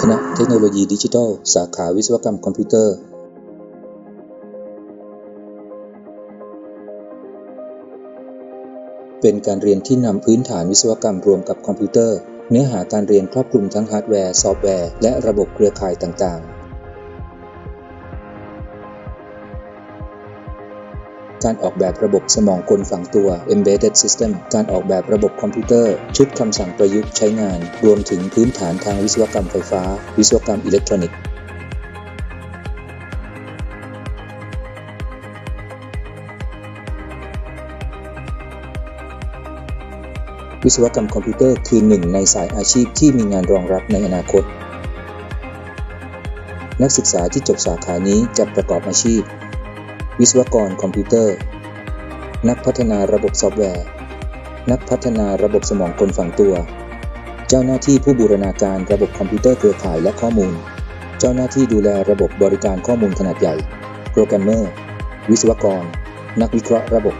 คณะเทคโนโลยีดิจิทัล สาขาวิศวกรรมคอมพิวเตอร์ เป็นการเรียนที่นำพื้นฐานวิศวกรรมรวมกับคอมพิวเตอร์ เนื้อหาการเรียนครอบคลุมทั้งฮาร์ดแวร์ ซอฟต์แวร์ และระบบเครือข่ายต่างๆ การออกแบบระบบสมองกลฝังตัว Embedded System การออกแบบระบบคอมพิวเตอร์ ชุดคำสั่งประยุกต์ใช้งาน รวมถึงพื้นฐานทางวิศวกรรมไฟฟ้า วิศวกรรมอิเล็กทรอนิกส์วิศวกรรมคอมพิวเตอร์คือหนึ่งในสายอาชีพที่มีงานรองรับในอนาคต นักศึกษาที่จบสาขานี้จะประกอบอาชีพ วิศวกรคอมพิวเตอร์ นักพัฒนาระบบซอฟต์แวร์ นักพัฒนาระบบสมองกลฝังตัว เจ้าหน้าที่ผู้บูรณาการระบบคอมพิวเตอร์เครือข่ายและข้อมูล เจ้าหน้าที่ดูแลระบบบริการข้อมูลขนาดใหญ่ โปรแกรมเมอร์ วิศวกร นักวิเคราะห์ระบบ